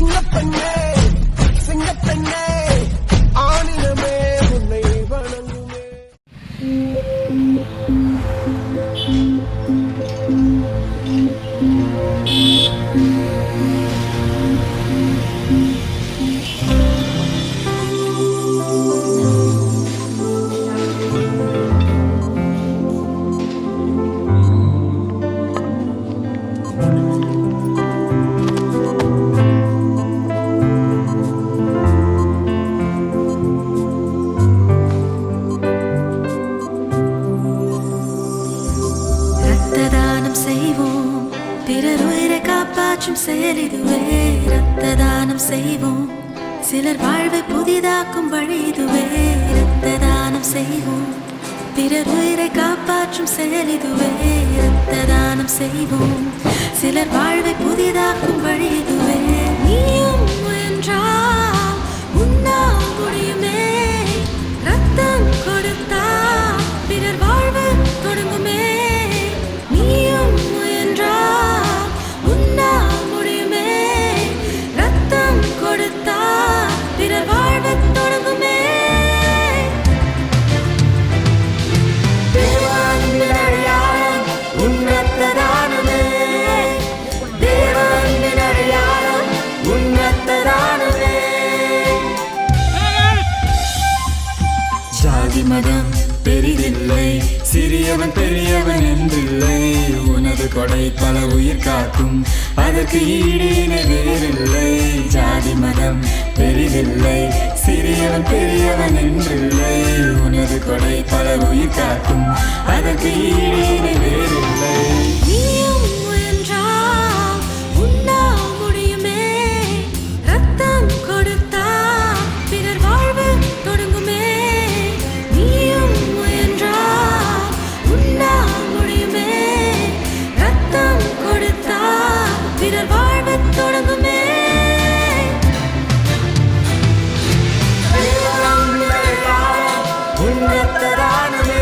nothing up man. பிறர் உயிரை காப்பாற்றும் செயல் இதுவே. ரத்த தானம் செய்வோம். சிலர் வாழ்வை புதிதாக்கும் வழி இதுவே. ரத்த தானம் செய்வோம். பிறர் உயிரை காப்பாற்றும் செயல் இதுவே. ரத்த தானம் செய்வோம். சிலர் வாழ்வை புதிதாக்கும் வழி இதுவே. நீயும் ஜாதி பெரிதில்லை. சிறியவன் பெரியவன் என்றில்லை. உனது கொடை பல உயிர் காக்கும். அதற்கு ஈடினை வேறில்லை. ஜாதி மதம் பெரிதில்லை. சிறியவன் பெரியவன் என்றில்லை. உனது கொடை பல உயிர் காக்கும். அதற்கு ஈடினை ഉന്നതരാണമേ